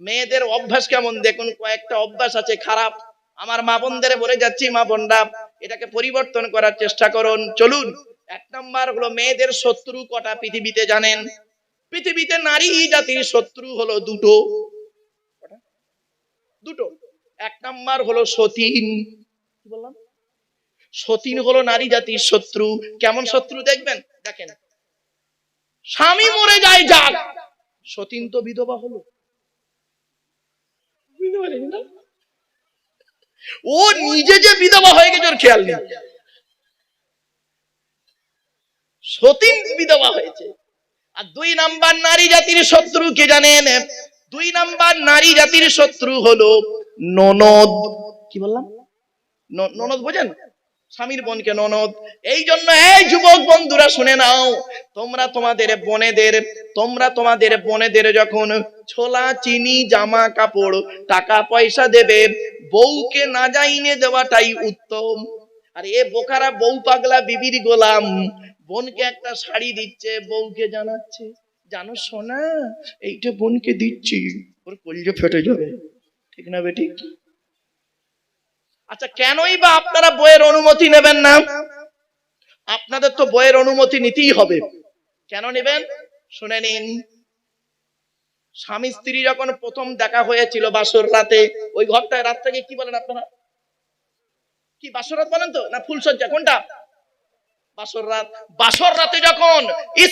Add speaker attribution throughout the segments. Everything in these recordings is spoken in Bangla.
Speaker 1: মেয়েদের অভ্যাস কেমন? দেখুন, কয়েকটা অভ্যাস আছে খারাপ। আমার মা বোনদের বলে যাচ্ছি, মা বোনরা, এটাকে পরিবর্তন করার চেষ্টা করুন। চলুন, এক নাম্বার হলো মেয়েদের শত্রু কটা পৃথিবীতে জানেন? পৃথিবীতে নারী জাতির শত্রু হলো দুটো। দুটো। এক নাম্বার হলো সতীন। কি বললাম? সতীন হলো নারী জাতির শত্রু। কেমন শত্রু দেখবেন? দেখেন। স্বামী মরে যায়, যাক। সতীন তো বিধবা হলো। বুঝতে না? ও নিজে যে বিধবা হয়ে গেছে ওর খেয়াল নেই। সতীন বিধবা হয়েছে। আর দুই নাম্বার নারী জাতির শত্রু কে জানেন? দুই নাম্বার নারী জাতির শত্রু হলো ননদ। কি বললাম? ননদ বোঝেন? স্বামীর বোনকে ননদ, এই জন্য এই যুবক বন্ধুরা শুনে নাও, তোমরা তোমাদের বোনেদের, তোমরা তোমাদের বোনেদের যখন ছোলা, চিনি, জামা কাপড়, টাকা পয়সা দেবে, বউকে না যাইনে দেওয়াটাই উত্তম। আর এ বোকারা বউ পাগলা বিবির গোলাম, বোনকে একটা শাড়ি দিচ্ছে, বউকে জানাচ্ছে, জানো সোনা, এইটা বোনকে দিচ্ছি, ওর কলিজে ফেটে যাবে। ঠিক না বেটি আচ্ছা কেনই বা আপনারা বইয়ের অনুমতি নেবেন না? আপনাদের তো বইয়ের অনুমতি নিতেই হবে। কেন নেবেন? শুনে নিন। স্বামী স্ত্রী যখন প্রথম দেখা হয়েছিল বাসর রাতে, ওই ঘরটায় রাতটাকে কি বলেন আপনারা? কি বাসর রাত বলেন তো? না ফুলসজ্জা কোনটা? বাসর রাত। বাসর রাতে যখন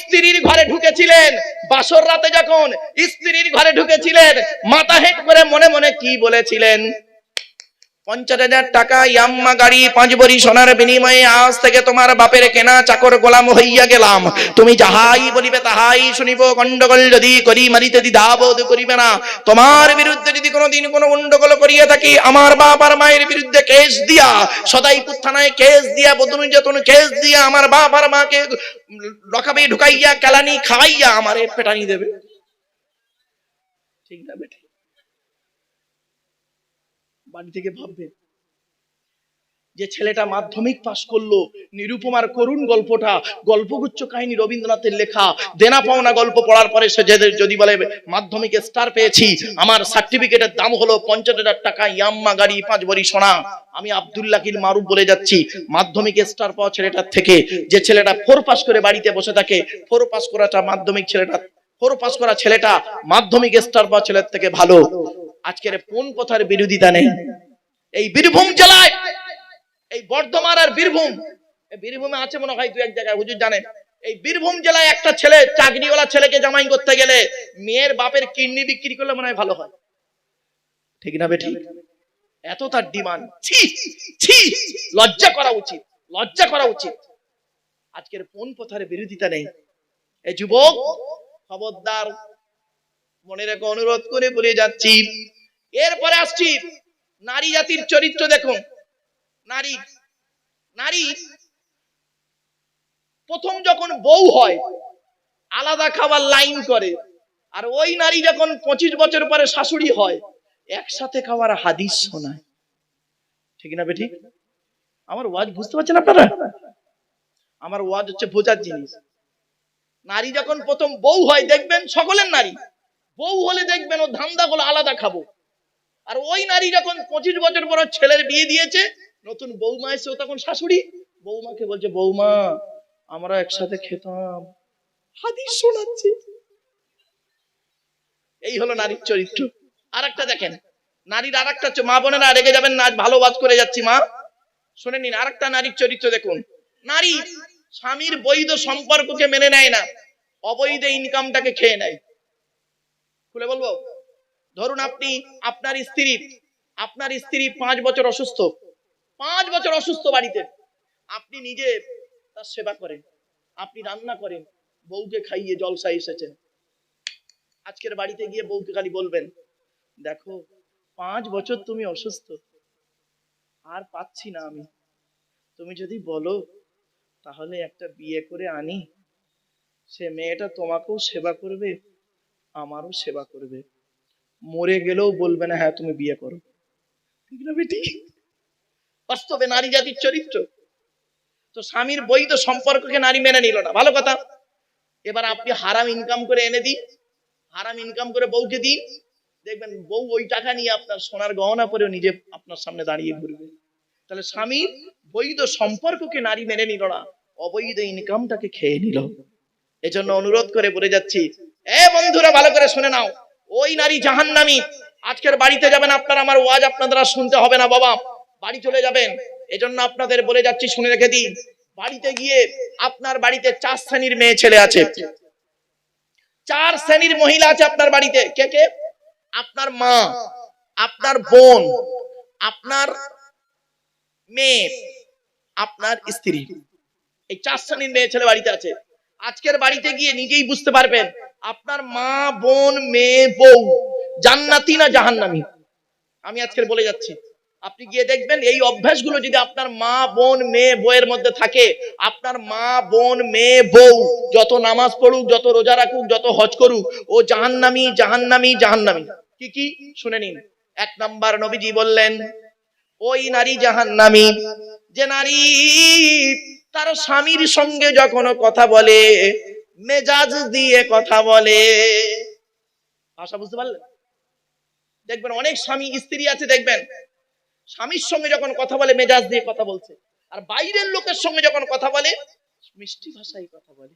Speaker 1: স্ত্রীর ঘরে ঢুকেছিলেন, বাসর রাতে যখন স্ত্রীর ঘরে ঢুকেছিলেন, মাথা হেট করে মনে মনে কি বলেছিলেন? পঞ্চাশ হাজার টাকা ইয়াম্মা গাড়ি পাঁচ বড়ি সোনার বিনিময়ে আজ থেকে তোমার বাপের কেনা চাকর গোলাম হইয়া গেলাম। তুমি যাহাই বলিবে তাহাই শুনিব গন্ডগোল যদি করি মারিতে দ্বিধাবোধ করিবে না। তোমার বিরুদ্ধে যদি কোনোদিন কোনো গন্ডগোল করিয়া থাকি, আমার বাপ আর মায়ের বিরুদ্ধে কেস দিয়া সদাইপুর থানায় কেস দিয়া বধূ নির্যাতন কেস দিয়া আমার বাপ আর মাকে লকাবে ঢুকাইয়া, কেলানি খাওয়াইয়া আমারে পেটানি দেবে। ঠিক না বেটি বাড়ি থেকে ভাববেন যে ছেলেটা মাধ্যমিক পাশ করল, নিরুপমার করুণ গল্পটা, গল্পগুচ্ছ কাহিনী রবীন্দ্রনাথের লেখা, দেনা পাওনা গল্প পড়ার পরে সে যদি বলে, মাধ্যমিকে স্টার পেয়েছি, আমার সার্টিফিকেটের দাম হলো পঞ্চাশ হাজার টাকা, ইয়াম্মা গাড়ি, পাঁচ বড়ি সোনা। আমি আব্দুল্লাহিল মারুফ বলে যাচ্ছি, মাধ্যমিকে স্টার পাওয়া ছেলেটার থেকে, যে ছেলেটা ফোর পাস করে বাড়িতে বসে থাকে ফোর পাস করাটা মাধ্যমিক ছেলেটা ফোর পাস করা ছেলেটা মাধ্যমিক স্টার পাওয়া ছেলের থেকে ভালো। আজকের কোন কথার বিরোধিতা নেই? এই বীরভূম জেলায়, এই বর্ধমান আর বীরভূম বীরভূমে আছে মনে হয় দু এক জায়গায়, হুজুর জানেন? এই বীরভূম জেলায় একটা ছেলে, চাকরিওয়ালা ছেলেকে জামাই করতে গেলে মেয়ের বাপের কিডনি বিক্রি করলে মনে হয় ভালো হয়। ঠিক না বেঠিক এত তার ডিমান্ড। লজ্জা করা উচিত, লজ্জা করা উচিত। আজকের কোন পথার বিরোধিতা নেই? এই যুবক খবরদার, মনে রেখে অনুরোধ করে বলে যাচ্ছি। এরপরে আসছি, নারী জাতির চরিত্র দেখুন। নারী নারী প্রথম যখন বউ হয়, আলাদা খাবার লাইন করে, আর ওই নারী যখন পঁচিশ বছর পরে শাশুড়ি হয়, একসাথে খাওয়ার হাদিস শোনায়। ঠিক না বেঠিক আমার ওয়াজ বুঝতে পারছেন আপনারা? আমার ওয়াজ হচ্ছে বোঝার জিনিস। নারী যখন প্রথম বউ হয়, দেখবেন সকলের নারী। বউ হলে দেখবেন ও ধান্দাগুলো আলাদা খাব। আর ওই নারী যখন পঁচিশ বছর পর ছেলের বিয়ে দিয়েছে, নতুন বৌমা এসে তখন শাশুড়ি। বৌমাকে বলছে, বৌমা, আমরা একসাথে খেতাম। হাদিস শোনাচ্ছে। এই হলো নারীর চরিত্র। আর একটা দেখেন, নারীর আর একটা মা বোনেরা রেগে যাবেন না, আজ ভালো বাদ করে যাচ্ছি মা। শুনে নিন আর একটা নারীর চরিত্র দেখুন। নারী স্বামীর বৈধ সম্পর্ককে মেনে নেয় না, অবৈধ ইনকামটাকে খেয়ে নেয়। খুলে বলব? ধরুন আপনি আপনার স্ত্রী আপনার স্ত্রী পাঁচ বছর অসুস্থ, পাঁচ বছর অসুস্থ বাড়িতে, আপনি নিজে তার সেবা করেন, আপনি রান্না করেন, বউকে খাইয়ে জলসা এসেছেন। আজকের বাড়িতে গিয়ে বউকে খালি বলবেন, দেখো, পাঁচ বছর তুমি অসুস্থ, আর পাচ্ছি না আমি। তুমি যদি বলো তাহলে একটা বিয়ে করে আনি। সে মেয়েটা তোমাকেও সেবা করবে, আমারও সেবা করবে। মরে গেলেও বলবে না হ্যাঁ তুমি বিয়ে করো। ঠিক না বেটি? বাস্তবে নারী জাতির চরিত্র। তো স্বামীর বৈধ সম্পর্ককে নারী মেনে নিল না। ভালো কথা। এবার আপনি হারাম ইনকাম করে এনে দিন। হারাম ইনকাম করে বউকে দিন। দেখবেন বউ ওই টাকা নিয়ে আপনার সোনার গহনা পরেও নিজে আপনার সামনে দাঁড়িয়ে ঘুরবে। তাহলে স্বামীর বৈধ সম্পর্ককে নারী মেনে নিল না, অবৈধ ইনকামটাকে খেয়ে নিল। এজন্য অনুরোধ করে বলে যাচ্ছি, এ বন্ধুরা ভালো করে শুনে নাও, ওই নারী জাহান্নামী, আজকের বাড়িতে যাবেন আপনার, আমার ওয়াজ আপনাদের আর শুনতে হবে না বাবা, বাড়ি চলে যাবেন। এজন্য আপনাদের বলে যাচ্ছি, শুনে রেখে দিন, বাড়িতে গিয়ে আপনার বাড়িতে চার শ্রেণির মেয়ে ছেলে আছে। চার শ্রেণির মহিলা আছে আপনার বাড়িতে, কে কে? আপনার মা, আপনার বোন, আপনার মেয়ে, আপনার স্ত্রী। এই চার শ্রেণির মেয়ে ছেলে বাড়িতে আছে। আজকের বাড়িতে গিয়ে নিজেই বুঝতে পারবেন, আপনার মা, বোন, মেয়ে, বউ, জান্নাতি না জাহান্নামী? আমি আজকের বলে যাচ্ছি, আপনি গিয়ে দেখবেন এই অভ্যাসগুলো যদি আপনার মা, বোন, মেয়ে, বউয়ের মধ্যে থাকে, আপনার মা, বোন, মেয়ে, বউ যত নামাজ পড়ুক, যত রোজা রাখুক, যত হজ করুক, ও জাহান্নামী জাহান্নামী জাহান্নামী। কি কি? শুনে নিন। এক নাম্বার নবীজি বললেন ওই নারী জাহান্নামী, যে নারী তার স্বামীর সঙ্গে যখন কথা বলে, মেজাজ দিয়ে কথা বলে। ভাষা বুঝতে পারলেন? দেখবেন অনেক স্বামী স্ত্রী আছে, দেখবেন। স্বামীর সঙ্গে যখন কথা বলে, মেজাজ দিয়ে কথা বলছে। আর বাইরের লোকের সঙ্গে যখন কথা বলে, মিষ্টি ভাষায় কথা বলে।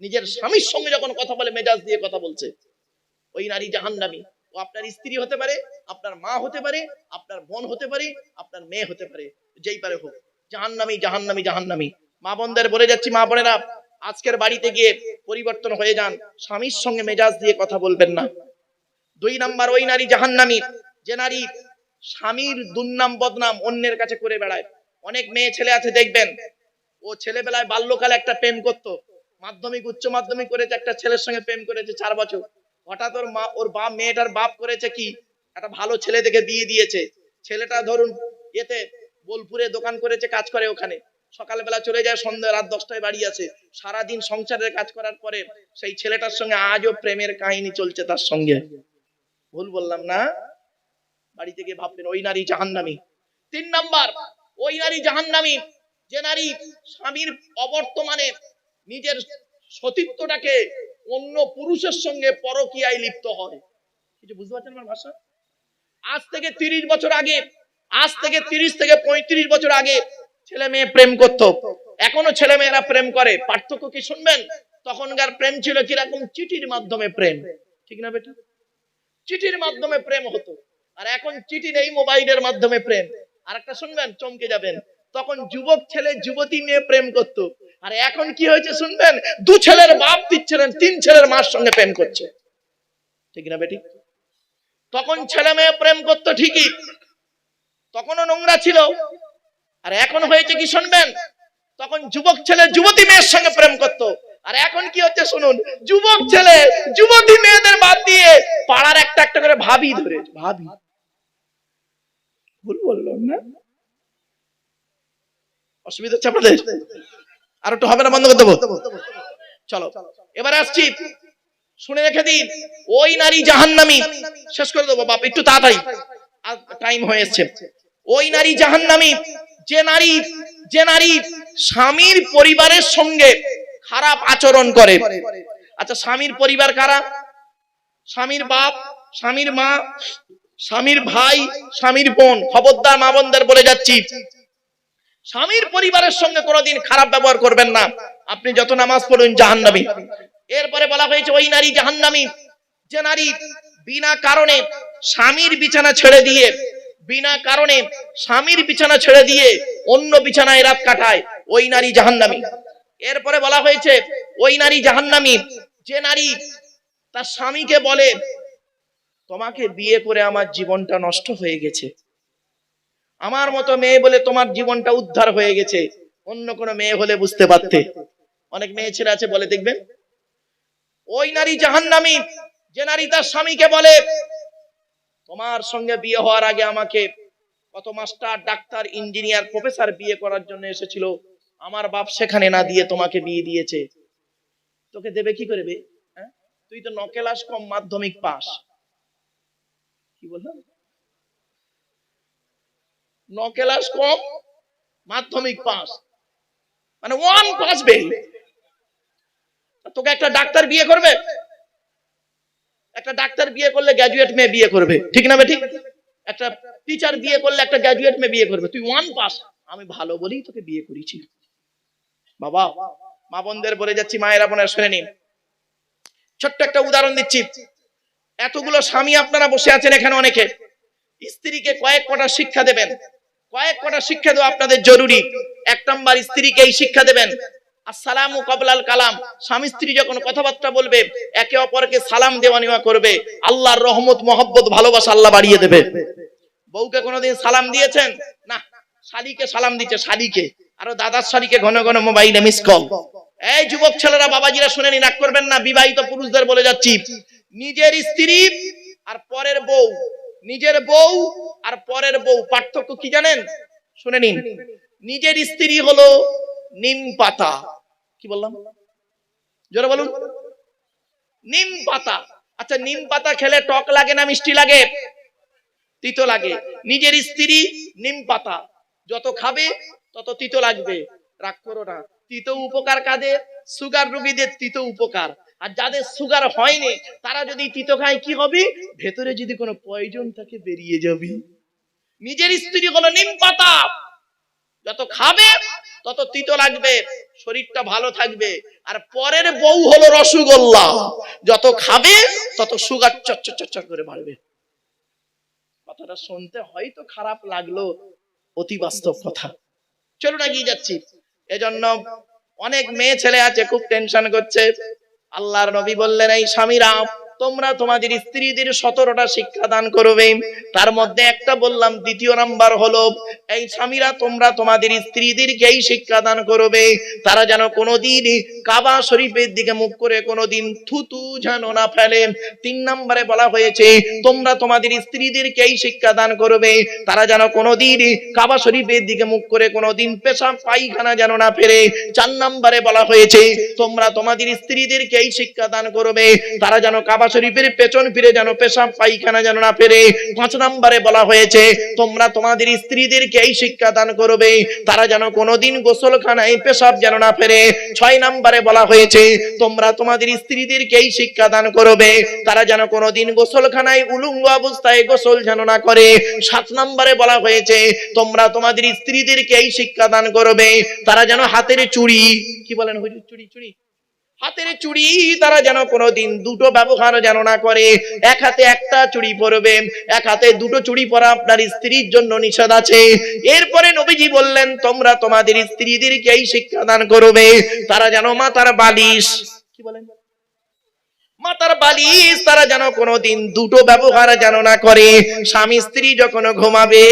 Speaker 1: নিজের স্বামীর সঙ্গে যখন কথা বলে, মেজাজ দিয়ে কথা বলছে। ওই নারী জাহান্নামী। ও আপনার স্ত্রী হতে পারে, আপনার মা হতে পারে, আপনার বোন হতে পারে, আপনার মেয়ে হতে পারে, যেই পারে হোক। জাহান্নামী জাহান্নামী জাহান্নামী। মা বোনদের বলে যাচ্ছি, মা বোনেরা, আজকের বাড়িতে গিয়ে পরিবর্তন হয়ে যান, স্বামীর সঙ্গে মেজাজ দিয়ে কথা বলবেন না। দুই নাম্বার, ওই নারী জাহান্নামী যে নারী স্বামীর দুর্নাম, বদনাম অন্যের কাছে করে বেড়ায়। অনেক মেয়ে ছেলে আছে, দেখবেন, ও ছেলেবেলায় বাল্যকালে একটা প্রেম করতো, মাধ্যমিক, উচ্চ মাধ্যমিক করেছে, একটা ছেলের সঙ্গে প্রেম করেছে চার বছর। হঠাৎ ওর মা, ওর বাপ, মেয়েটার বাপ করেছে কি? একটা ভালো ছেলে দেখে বিয়ে দিয়েছে। ছেলেটা ধরুন এতে বোলপুরে দোকান করেছে, কাজ করে ওখানে। সকালবেলা চলে যায়, সন্ধ্যা রাত দশটায় বাড়ি আসে। সারাদিন সংসারের কাজ করার পরে সেই ছেলেটার সঙ্গে আজও প্রেমের কাহিনী চলছে তার সঙ্গে। ভুল বললাম না? বাড়ি থেকে ভাববেন ওই নারী জাহান্নামী। তিন নাম্বার, ওই নারী জাহান্নামী, যে নারী স্বামীর অবর্তমানে নিজের সতীত্বটাকে অন্য পুরুষের সঙ্গে পরকীয়ায় লিপ্ত হয়। কিছু বুঝতে পারছেন আমার ভাষা? আজ থেকে তিরিশ বছর আগে আজ থেকে তিরিশ থেকে পঁয়ত্রিশ বছর আগে ছেলে মেয়ে প্রেম করত। এখনও ছেলে মেয়েরা প্রেম করে। পার্থক্য কি শুনবেন? তখনকার প্রেম ছিল কীরকম? চিঠির মাধ্যমে প্রেম। ঠিক না বেটা? চিঠির মাধ্যমে প্রেম হতো। আর এখন চিঠি নেই মোবাইলের মাধ্যমে প্রেম। আর একটা শুনবেন? চমকে যাবেন। তখন যুবক ছেলে যুবতী মেয়ে প্রেম করত। আর এখন কি হয়েছে শুনবেন? দু ছেলের বাপ দিচ্ছিলেন, তিন ছেলের মার সঙ্গে প্রেম করছে। ঠিক না বেটি? তখন ছেলে মেয়ে প্রেম করতো ঠিকই, তখনও নোংরা ছিল। আর এখন হয়েছে কি শুনবেন? তখন যুবক ছেলে যুবতী মেয়ের সঙ্গে প্রেম করত। আর এখন কি হচ্ছে শুনুন, যুবক ছেলে যুবতী মেয়েদের বাদ দিয়ে পাড়ার একটা একটা করে ভাবি ধরে, ভাবি। ভুল বললাম না? অসুবিধা হচ্ছে আপনাদের? আর একটু হবে না বন্ধ করে দেবো। চলো এবারে আসছি। শুনে রেখে দিন ওই নারী জাহান্নামী। শেষ করে দেবো বাপ একটু তাড়াতাড়ি। টাইম হয়ে এসছে। ওই নারী জাহান্নামী যে নারী যে নারী স্বামীর পরিবারের সঙ্গে খারাপ আচরণ করে। আচ্ছা স্বামীর পরিবার কারা? স্বামীর বাপ স্বামীর মা স্বামীর ভাই স্বামীর বোন। খবরদার মা বোনদের বলে যাচ্ছি। স্বামীর পরিবারের সঙ্গে কোনোদিন খারাপ ব্যবহার করবেন না। আপনি যত নামাজ পড়ুন, জাহান্নামী। এরপরে বলা হয়েছে, ওই নারী জাহান্নামী। যে নারী বিনা কারণে স্বামীর বিছানা ছেড়ে দিয়ে, বিনা কারণে স্বামীর বিছানা ছেড়ে দিয়ে অন্য বিছানায় রাত কাটায়, ওই নারী জাহান্নামী। এরপরে বলা হয়েছে, ওই নারী জাহান্নামী, যে নারী তার স্বামীকে বলে, তোমাকে বিয়ে করে আমার জীবনটা নষ্ট হয়ে গেছে। আমার মতো মেয়ে বলে তোমার জীবনটা উদ্ধার হয়ে গেছে। অন্য কোনো মেয়ে হলে বুঝতে পারতে। অনেক মেয়ে ছেলে আছে, বলে দেখবেন ওই নারী জাহান্নামী, যে নারী তার স্বামীকে বলে, তোমার সঙ্গে বিয়ে হওয়ার আগে আমাকে কত মাস্টার, ডাক্তার, ইঞ্জিনিয়ার, প্রফেসর বিয়ে করার জন্য এসেছিল। আমার বাপ সেখানে না দিয়ে তোমাকে বিয়ে দিয়েছে। তোকে দেবে কি করবে হ্যাঁ? তুই তো নকেলাস কম মাধ্যমিক পাস। কি বললাম? নকেলাস কম, মাধ্যমিক পাস। মানে ওয়ান পাস তোকে একটা ডাক্তার বিয়ে করবে? একটা ডাক্তার বিয়ে করলে মেয়ে বিয়ে করবে। ঠিক না ঠিক একটা টিচার বিয়ে করলে একটা মেয়ে বিয়ে করবে। তুই ওয়ান পাস আমি ভালো বলেই তোকে বিয়ে করেছি। বাবা, মা বোনদের বলে যাচ্ছি, মায়ের আপনারা শুনে নিন। ছোট্ট একটা উদাহরণ দিচ্ছি। এতগুলো স্বামী আপনারা বসে আছেন এখানে অনেকে। স্ত্রীকে কয়েক কটা শিক্ষা দেবেন। কয়েক কটা শিক্ষা দেওয়া আপনাদের জরুরি। এক নম্বর, স্ত্রীকে এই শিক্ষা দেবেন। কবলাল কালাম। স্বামী, স্ত্রী যখন কথাবার্তা বলবে, একে অপরকে সালাম দেওয়া নেওয়া করবে। আল্লাহর রহমত, মহব্বত, ভালোবাসা আল্লাহ বাড়িয়ে দেবে। বউকে কোনোদিন সালাম দিয়েছেন? না। শালিকে সালাম দিচ্ছে, শালিকে। আরও দাদার শালিকে ঘন ঘন মোবাইলে মিস কল এই যুবক ছেলেরা, বাবাজিরা শুনে নি করবেন না। বিবাহিত পুরুষদের বলে যাচ্ছি। নিজের স্ত্রী আর পরের বউ। নিজের বউ আর পরের বউ, পার্থক্য কি জানেন? শুনে নিন। নিজের স্ত্রী হলো নিম পাতা। কি বললাম? জোরে বলুন। নিম পাতা। আচ্ছা নিম পাতা খেলে টক লাগে না মিষ্টি লাগে? তিতো লাগে। নিজের স্ত্রী নিম পাতা। যত খাবে, তত তিতো লাগবে। রাগ করো না। তিতো উপকার কাদের? সুগার রোগীদের তিতো উপকার। আর যাদের সুগার হয়নি, তারা যদি তিতো খায়, কি হবে? ভেতরে যদি কোনো পয়জন থাকে, বেরিয়ে যাবে। নিজের স্ত্রী হলো নিম পাতা। যত খাবে, তত তিতো লাগবে, শরীরটা ভালো থাকবে। আর পরের বউ হলো রসগোল্লা। যত খাবে, তত সুগার চচ্চর চচ্চর করে বাড়বে। কথাটা শুনতে হয়তো খারাপ লাগল, অতি বাস্তব কথা। চলুন এগিয়ে যাচ্ছি। এজন্য অনেক মেয়ে ছেলে আছে খুব টেনশন করছে। আল্লাহর নবী বললেন এই স্বামীরা তোমরা তোমাদের স্ত্রীদের সতেরোটা শিক্ষা দান করবে। তার মধ্যে একটা বললাম, দ্বিতীয় নাম্বার হলো, এই স্বামীরা তোমরা তোমাদের স্ত্রীদেরকে এই শিক্ষা দান করবে। তারা যেন কোনোদিন কাবা শরীফের দিকে মুখ করে কোনোদিন থুতু যেন না ফেলে। তিন নম্বরে বলা হয়েছে, তোমরা তোমাদের স্ত্রীদেরকে এই শিক্ষা দান করবে। তারা যেন কোনোদিন কাবা শরীফের দিকে মুখ করে কোনোদিন পেশাব, পায়খানা যেন না ফেরে চার নাম্বারে বলা হয়েছে, তোমরা তোমাদের স্ত্রীদেরকে এই শিক্ষা দান করবে। তারা যেন কাবা শরীফের পেছন ফিরে যেন পেশাব পায়খানা যেন না ফেরে। পাঁচ নম্বরে বলা হয়েছে, তোমরা তোমাদের স্ত্রীদেরকে এই শিক্ষা দান করবে, তারা যেন কোনোদিন গোসলখানায় পেশাব যেন না ফেরে। ছয় নম্বরে বলা হয়েছে, তোমরা তোমাদের স্ত্রীদেরকে এই শিক্ষা দান করবে, তারা যেন কোনোদিন গোসলখানায় উলুঙ্গ অবস্থায় গোসল যেন না করে। সাত নম্বরে বলা হয়েছে, তোমরা তোমাদের স্ত্রীদেরকে এই শিক্ষা দান করবে, তারা যেন হাতের চুড়ি, কি বলেন হুজুর? চুড়ি চুড়ি। হাতের চুড়ি তারা যেন কোনোদিন দুটো ব্যবহার যেন না করে। এক হাতে একটা চুড়ি পরবে, এক হাতে দুটো চুড়ি পরা আপনার স্ত্রীর জন্য নিষেধ আছে। এরপরে নবীজি বললেন, তোমরা তোমাদের স্ত্রীদেরকে এই শিক্ষা দান করবে। তারা যেন মাতার বালিশ কি বলেন? মাতার বালিশ, তারা যেন কোনোদিন দুটো ব্যবহার যেন না করে। স্বামী স্ত্রী যখন ঘুমাবে,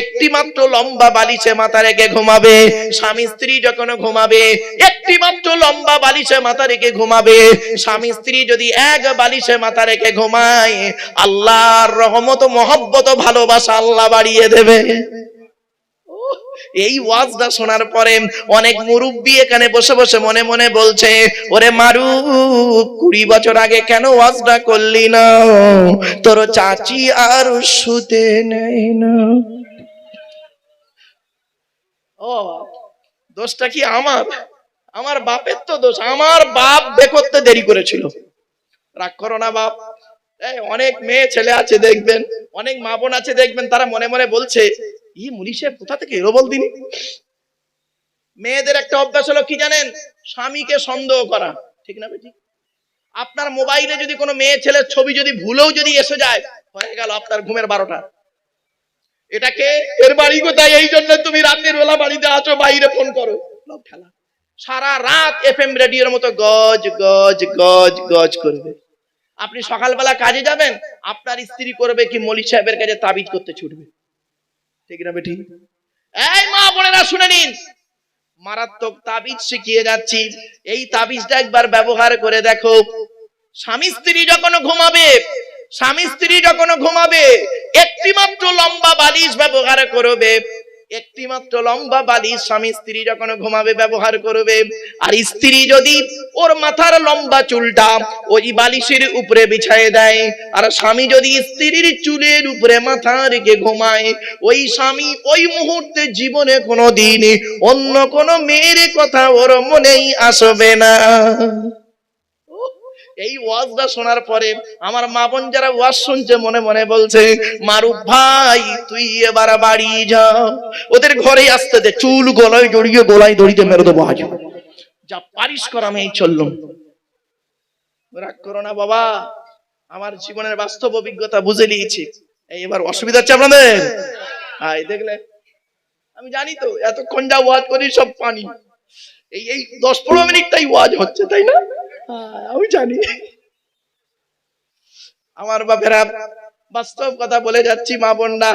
Speaker 1: একটি মাত্র লম্বা বালিশে মাথা রেখে ঘুমাবে। স্বামী স্ত্রী যখন ঘুমাবে, একটি মাত্র লম্বা বালিশে মাথা রেখে ঘুমাবে। স্বামী স্ত্রী যদি এক বালিশে মাথা রেখে ঘুমায়, আল্লাহর রহমত, মহব্বত, ভালোবাসা আল্লাহ বাড়িয়ে দেবে। এই ওয়াজটা শোনার পরে অনেক মুরব্বী এখানে বসে বসে মনে মনে বলছে, ওরে মারু কুড়ি বছর আগে কেন ওয়াজটা করলি না? তোর চাচি আর শুতে নেই না। ও, দোষটা কি আমার? আমার বাপের তো দোষ। আমার বাপ বেকরতে দেরি করেছিল। রাগ করো না বাপ। অনেক মেয়ে ছেলে আছে দেখবেন, অনেক মা বোন আছে দেখবেন, তারা মনে মনে বলছে ই মুলি সাহেব কোথা থেকে এলো বল দিনি মেয়েদের একটা অভ্যাস হলো কি জানেন? স্বামীকে সন্দেহ করা। ঠিক না বেটি? আপনার মোবাইলে যদি কোনো মেয়ে ছেলের ছবি যদি ভুলেও যদি এসে যায়, হয়ে গেল আপনার ঘুমের বারোটা। এটাকে, এর বাড়ি কোথায়? এই জন্য তুমি রাতের বেলা বাড়িতে আছো, বাইরে ফোন করো। খেলা সারা রাত এফএম রেডিওর মতো গজ গজ গজ গজ করবে। আপনি সকালবেলা কাজে যাবেন, আপনার স্ত্রী করবে কি মলিক সাহেবের কাছে তাবিজ করতে ছুটবে। ঠিক না বেটি এই মা বোনেরা, শুনে নিন। মারাত্মক তাবিজ শিখিয়ে যাচ্ছি। এই তাবিজটা একবার ব্যবহার করে দেখো। স্বামী স্ত্রী যখন ঘুমাবে, স্বামী স্ত্রী যখন ঘুমাবে, একটিমাত্র লম্বা বালিশ ব্যবহার করবে। একটি মাত্র লম্বা বালিশ স্বামী স্ত্রী যখন ঘুমাবে, ব্যবহার করবে, আর স্ত্রী যদি ওর মাথার লম্বা চুলটা ওই বালিশের উপরে বিছায় দেয়, আর স্বামী যদি স্ত্রীর চুলের উপরে মাথা রেখে ঘুমায়, ওই স্বামী ওই মুহূর্তে জীবনে কোনো দিন অন্য কোনো মেয়ের কথা ওর মনেই আসবে না। এই ওয়াজটা শোনার পরে আমার মা বোন যারা ওয়াজ শুনছে মনে মনে বলছে মারুফ ভাই তুই এবার বাড়ি যা ওদের ঘরে আসতে দে চুল গলায় জড়িয়ে গলায় দড়িতে মেরে দেবো আজ। যা পারিস কর আমি এই চললুম। রাগ করো না বাবা আমার জীবনের বাস্তব অভিজ্ঞতা বুঝে নিয়েছি। এবার অসুবিধা হচ্ছে আপনাদের? হাই দেখলে। আমি জানি তো এতক্ষণ যা ওয়াজ করি সব পানি। এই এই দশ পনেরো মিনিটটাই ওয়াজ হচ্ছে তাই না? হ্যাঁ, আমি জানি। আমার বাপেরা বাস্তব কথা বলে যাচ্ছি মা বোনরা।